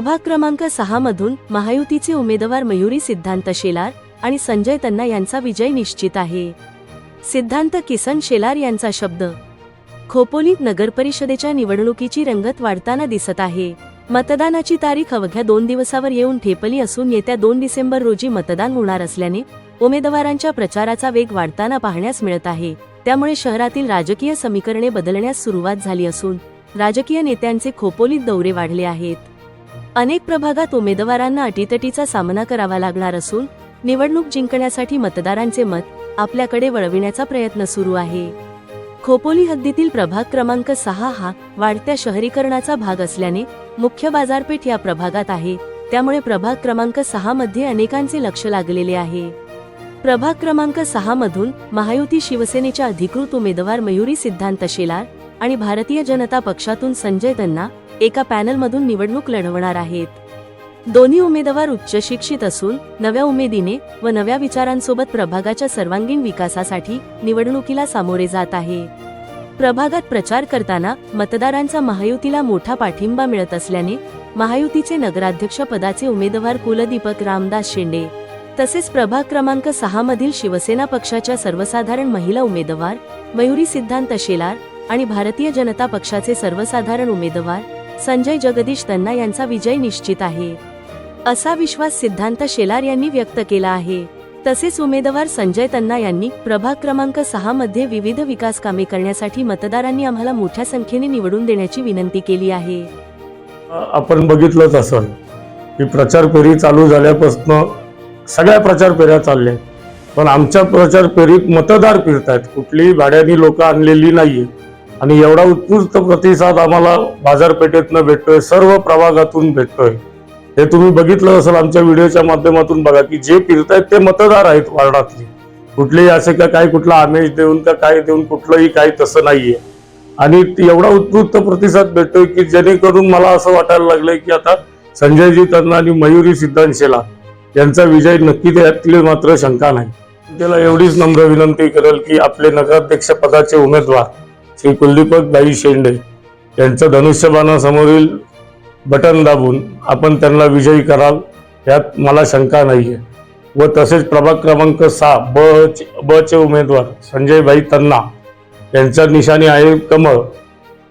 प्रभाग क्रमांक सहा मधून महायुतीचे उमेदवार मयुरी सिद्धांत शेलार आणि संजय तन्ना यांचा विजय निश्चित आहे. सिद्धांत किसन शेलार यांचा शब्द खोपोलीत नगरपरिषदेच्या निवडणुकीची रंगत वाढताना दिसत आहे. मतदानाची तारीख अवघ्या दोन दिवसावर येऊन ठेपली असून येत्या दोन डिसेंबर रोजी मतदान होणार असल्याने उमेदवारांच्या प्रचाराचा वेग वाढताना पाहण्यास मिळत आहे. त्यामुळे शहरातील राजकीय समीकरणे बदलण्यास सुरुवात झाली असून राजकीय नेत्यांचे खोपोलीत दौरे वाढले आहेत. अनेक प्रभागात उमेदवारांना अटीतटीचा सामना करावा लागणार असून निवडणूक जिंकण्यासाठी मतदारांचे मत आपल्याकडे वळविण्याचा प्रयत्न सुरू आहे. खोपोली हद्दीतील प्रभाग क्रमांक सहा हा वाढत्या शहरीकरणाचा भाग असल्याने मुख्य बाजारपेठ या प्रभागात आहे. त्यामुळे प्रभाग क्रमांक सहा मध्ये अनेकांचे लक्ष लागलेले आहे. प्रभाग क्रमांक सहा मधून महायुती शिवसेनेच्या अधिकृत उमेदवार मयुरी सिद्धांत शेलार आणि भारतीय जनता पक्षातून संजय दन्ना एका पॅनलमधून निवडणूक लढवणार आहेत. दोन्ही उमेदवार उच्च शिक्षित असून नव्या उमेदीने व नव्या विचारांसोबत प्रभागाच्या सर्वांगीण विकासासाठी निवडणुकीला सामोरे जात आहे. प्रभागात प्रचार करताना मतदारांचा महायुतीला मोठा पाठिंबा मिळत असल्याने महायुतीचे नगराध्यक्ष पदाचे उमेदवार कुलदीपक रामदास शेंडे तसेच प्रभाग क्रमांक सहा मधील शिवसेना पक्षाच्या सर्वसाधारण महिला उमेदवार मयुरी सिद्धांत शेलार आणि भारतीय जनता पक्षाचे सर्वसाधारण उमेदवार संजय जगदीश तन्ना यांचा विजय निश्चित आहे. असा विश्वास सिद्धांत शेलार यांनी व्यक्त केला आहे. तसेच उमेदवार संजय तन्ना यांनी प्रभाग क्रमांक सहा मध्ये विविध विकास कामे करण्यासाठी मतदारांनी आम्हाला मोठ्या संख्येने निवडून देण्याची विनंती केली आहे. आपण बघितलंच असल की प्रचार फेरी चालू झाल्यापासून सगळ्या प्रचार फेऱ्या चालल्या. पण आमच्या प्रचार फेरीत मतदार फिरतायत. कुठलीही भाड्याने लोक आणलेली नाहीये. आणि एवढा उत्कृष्ट प्रतिसाद आम्हाला बाजारपेठेतनं भेटतोय सर्व प्रभागातून भेटतोय. हे तुम्ही बघितलं असेल आमच्या व्हिडिओच्या माध्यमातून बघा की जे फिरतायत ते मतदार आहेत वार्डातले. कुठलेही असे का काय कुठला आमेश देऊन का काय देऊन कुठलंही काही तसं नाहीये. आणि एवढा उत्कृष्ट प्रतिसाद भेटतोय की जेणेकरून मला असं वाटायला लागलंय की आता संजयजी तन्ना आणि मयुरी सिद्धांशेला यांचा विजय नक्की त्यातली मात्र शंका नाही. त्याला एवढीच नम्र विनंती करेल की आपले नगराध्यक्ष पदाचे उमेदवार श्री कुलदीपक बाई शेंडे यांचं धनुष्यबाणासमोरील बटन दाबून आपण त्यांना विजयी कराल यात मला शंका नाही आहे व तसेच प्रभाग क्रमांक सहा ब बचे चे उमेदवार संजयभाई तन्ना यांच्या निशाणी आहे कमळ.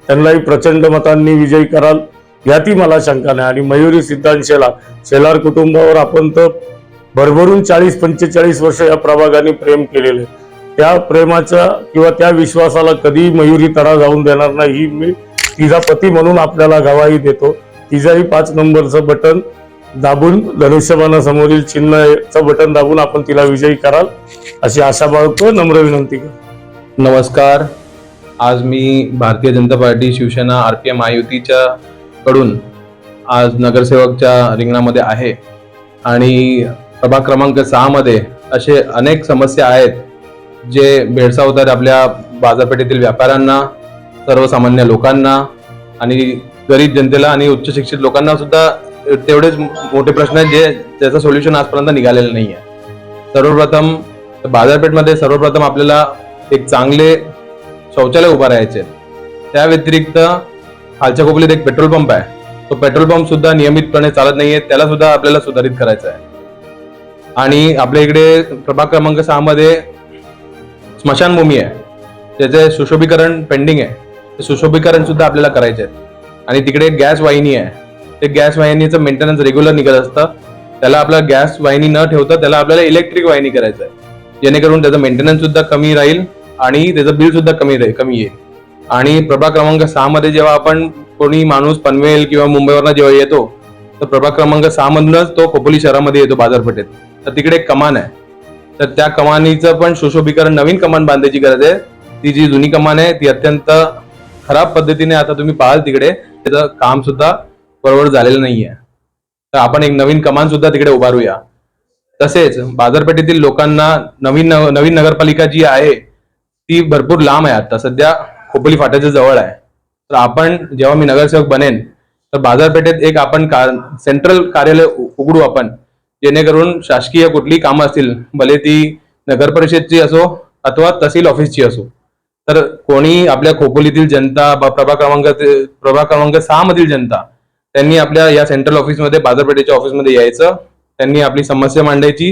त्यांनाही प्रचंड मतांनी विजयी कराल यातही मला शंका नाही. आणि मयुरी सिद्धांत शेलार शेलार कुटुंबावर आपण तर भरभरून चाळीस पंचेचाळीस वर्ष या प्रभागाने प्रेम केलेले. त्या प्रेमाच्या किंवा त्या विश्वासाला कधी मयुरी तडा जाऊन देणार नाही ही मी तिचा पती म्हणून आपल्याला गवाही देतो. तिचाही पाच नंबरचं बटन दाबून धनुष्यबाणासमोरील चिन्हचं बटन दाबून आपण तिला विजयी कराल अशी आशा बाळगतो. नम्र विनंती नमस्कार. आज मी Bharatiya Janata Party Shivsena R P M महायुतीच्या कडून आज नगरसेवकच्या रिंगणामध्ये आहे. आणि प्रभाग क्रमांक सहामध्ये असे अनेक समस्या आहेत जे भेडसावतात आपल्या बाजारपेठेतील व्यापाऱ्यांना सर्वसामान्य लोकांना आणि गरीब जनतेला आणि उच्च शिक्षित लोकांना सुद्धा तेवढेच मोठे प्रश्न आहेत जे त्याचं सोल्युशन आजपर्यंत निघालेलं नाही आहे सर्वप्रथम बाजारपेठमध्ये सर्वप्रथम आपल्याला एक चांगले शौचालय उभा राहायचे. त्या व्यतिरिक्त खालच्या खोपलीत एक पेट्रोल पंप आहे. तो पेट्रोल पंप सुद्धा नियमितपणे चालत नाहीये त्याला सुद्धा आपल्याला सुधारित करायचं आहे. आणि आपल्या इकडे प्रभाग क्रमांक सहा मध्ये स्मशानभूमी आहे. त्याचे सुशोभीकरण पेंडिंग आहे. ते सुशोभीकरण सुद्धा आपल्याला करायचे आहे आणि तिकडे एक गॅस वाहिनी आहे. ते गॅस वाहिनीचं मेंटेनन्स रेग्युलर निघत असतं. त्याला आपला गॅस वाहिनी न ठेवता त्याला आपल्याला इलेक्ट्रिक वाहिनी करायचं आहे. जेणेकरून त्याचं मेंटेनन्स सुद्धा कमी राहील आणि त्याचं बिल सुद्धा कमी राहील कमी येईल. आणि प्रभाग क्रमांक सहा मध्ये जेव्हा आपण कोणी माणूस पनवेल किंवा मुंबईवरनं जेव्हा येतो तर प्रभाग क्रमांक सहा मधूनच तो खोपोली शहरामध्ये येतो बाजारपेठेत. तर तिकडे एक कमान आहे. तर त्या कमानीचं पण सुशोभीकरण नवीन कमान बांधायची गरज आहे. ती जी जुनी कमान आहे ती अत्यंत खराब पद्धतीने आता तुम्ही पाहाल तिकडे. त्याचं काम सुद्धा बरोबर झालेलं नाहीये. तर आपण एक नवीन कमान सुद्धा तिकडे उभारूया. तसेच बाजारपेठेतील लोकांना नवीन नवीन नगरपालिका जी आहे ती भरपूर लांब आहे आता. सध्या खोपली फाट्याच्या जवळ आहे. तर आपण जेव्हा मी नगरसेवक बनेन तर बाजारपेठेत एक आपण का सेंट्रल कार्यालय उघडू आपण. जेणेकरून शासकीय कुठली कामं असतील भले ती नगर परिषदची असो अथवा तहसील ऑफिसची असो तर कोणी आपल्या खोपोलीतील जनता प्रभा प्रभाग क्रमांक प्रभाग क्रमांक सहा मधील जनता त्यांनी आपल्या या सेंट्रल ऑफिसमध्ये बाजारपेठेच्या ऑफिसमध्ये यायचं त्यांनी आपली समस्या मांडायची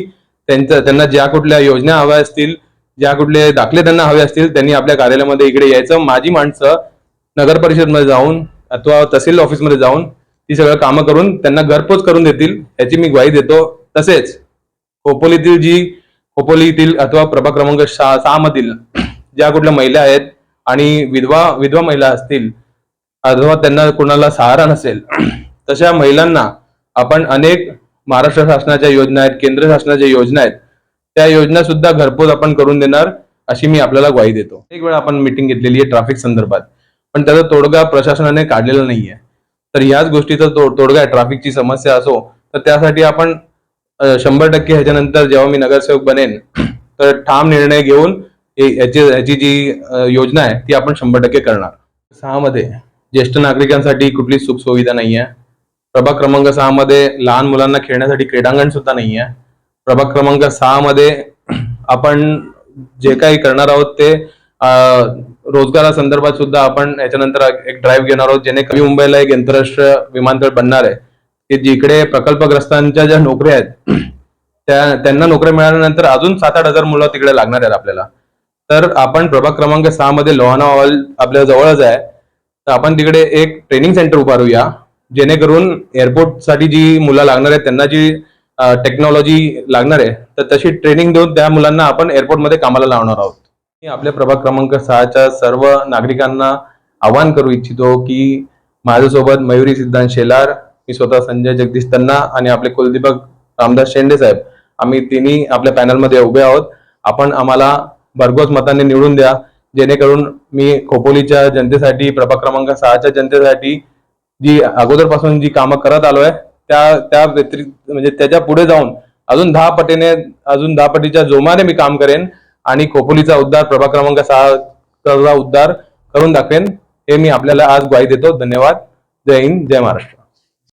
त्यांचं त्यांना ज्या कुठल्या योजना हव्या असतील ज्या कुठले दाखले त्यांना हवे असतील त्यांनी आपल्या कार्यालयामध्ये इकडे यायचं. माझी माणसं नगर परिषदमध्ये जाऊन अथवा तहसील ऑफिसमध्ये जाऊन ती सगळं कामं करून त्यांना घरपोच करून देतील याची मी ग्वाही देतो. तसेच खोपोलीतील जी खोपोलीतील अथवा प्रभाग क्रमांक सहा सहा मधील ज्या कुठल्या महिला आहेत आणि विधवा विधवा महिला असतील अथवा त्यांना कोणाला सहारा नसेल तशा महिलांना आपण अनेक महाराष्ट्र शासनाच्या योजना आहेत केंद्र शासनाच्या योजना आहेत त्या योजना सुद्धा घरपोच आपण करून देणार अशी मी आपल्याला ग्वाही देतो. एक वेळा आपण मिटिंग घेतलेली आहे ट्रॅफिक संदर्भात. पण त्याचा तोडगा प्रशासनाने काढलेला नाहीये. तर याच गोष्टीचा तो- तोडगा आहे ट्रॅफिकची समस्या असो तर त्यासाठी आपण शंभर टक्के ह्याच्यानंतर जेव्हा मी नगरसेवक बनेन तर ठाम निर्णय घेऊन याची याची जी योजना आहे ती आपण शंभर टक्के करणार. सहा मध्ये ज्येष्ठ नागरिकांसाठी कुठली सुख सुविधा नाही आहे. प्रभाग क्रमांक सहा मध्ये लहान मुलांना खेळण्यासाठी क्रीडांगण सुद्धा नाही आहे. प्रभाग क्रमांक सहा मध्ये आपण जे काही करणार आहोत ते रोजगारासंदर्भात सुद्धा आपण याच्यानंतर एक ड्राईव्ह घेणार आहोत जेणे कमी मुंबईला एक आंतरराष्ट्रीय विमानतळ बनणार आहे. की जिकडे प्रकल्पग्रस्तांच्या ज्या नोकऱ्या आहेत त्या त्यांना नोकऱ्या मिळाल्यानंतर अजून सात आठ हजार मुलं तिकडे लागणार आहेत आपल्याला. तर आपण प्रभाग क्रमांक सहा मध्ये लोहाना हॉल आपल्या जवळच आहे. तर आपण तिकडे एक ट्रेनिंग सेंटर उभारूया जेणेकरून एअरपोर्टसाठी जी मुलं लागणार आहेत त्यांना जी टेक्नॉलॉजी लागणार आहे तर तशी ट्रेनिंग देऊन त्या मुलांना आपण एअरपोर्टमध्ये कामाला लावणार आहोत. मी आपल्या प्रभाग क्रमांक सहाच्या सर्व नागरिकांना आवाहन करू इच्छितो की माझ्यासोबत मयुरी सिद्धांत शेलार मी स्वतः संजय जगदीश तन्ना आणि आपले कुलदीपक रामदास शेंडे साहेब. आम्ही तिन्ही आपल्या पॅनलमध्ये उभे आहोत. आपण आम्हाला भरघोस मताने निवडून द्या. जेणेकरून मी खोपोलीच्या जनतेसाठी प्रभाग क्रमांक सहाच्या जनतेसाठी जी अगोदरपासून जी कामं करत आलोय त्या त्या व्यतिरिक्त म्हणजे त्याच्या पुढे जाऊन अजून दहा पटीने अजून दहा पटीच्या जोमाने मी काम करेन. आणि खोपोलीचा उद्धार प्रभाग क्रमांक सहा उद्धार करून दाखवेन. हे मी आपल्याला आज ग्वाही देतो. धन्यवाद. जय हिंद जय महाराष्ट्र.